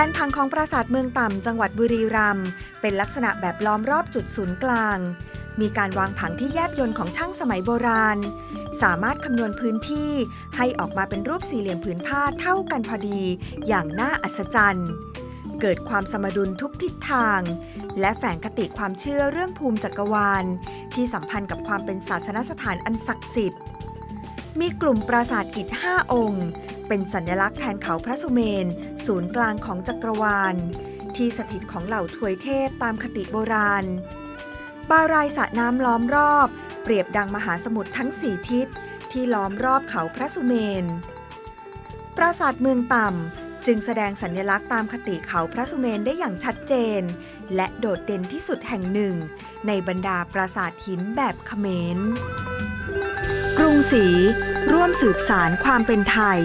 ผนผังของปราสาทเมืองต่ำจังหวัดบุรีรัมย์เป็นลักษณะแบบล้อมรอบจุดศูนย์กลาง มีการวางผังที่แยบยลของช่างสมัยโบราณ สามารถคำนวณพื้นที่ให้ออกมาเป็นรูปสี่เหลี่ยมผืนผ้าเท่ากันพอดี อย่างน่าอัศจรรย์ เกิดความสมดุลทุกทิศทาง และแฝงคติความเชื่อเรื่องภูมิจักรวาล ที่สัมพันธ์กับความเป็นศาสนสถานอันศักดิ์สิทธิ์ มีกลุ่มปราสาทอิฐห้าองค์ เป็นสัญลักษณ์แทนเขาพระสุเมน ศูนย์กลางของจักรวาล ที่สถิตของเหล่าทวยเทพตามคติโบราณ บารายสระน้ำล้อมรอบ เปรียบดังมหาสมุทรทั้งสี่ทิศ ที่ล้อมรอบเขาพระสุเมน ปราสาทเมืองต่ำ จึงแสดงสัญลักษณ์ตามคติเขาพระสุเมนได้อย่างชัดเจน และโดดเด่นที่สุดแห่งหนึ่ง ในบรรดาปราสาทหินแบบเขมรกรุงศรีร่วมสืบสารความเป็นไทย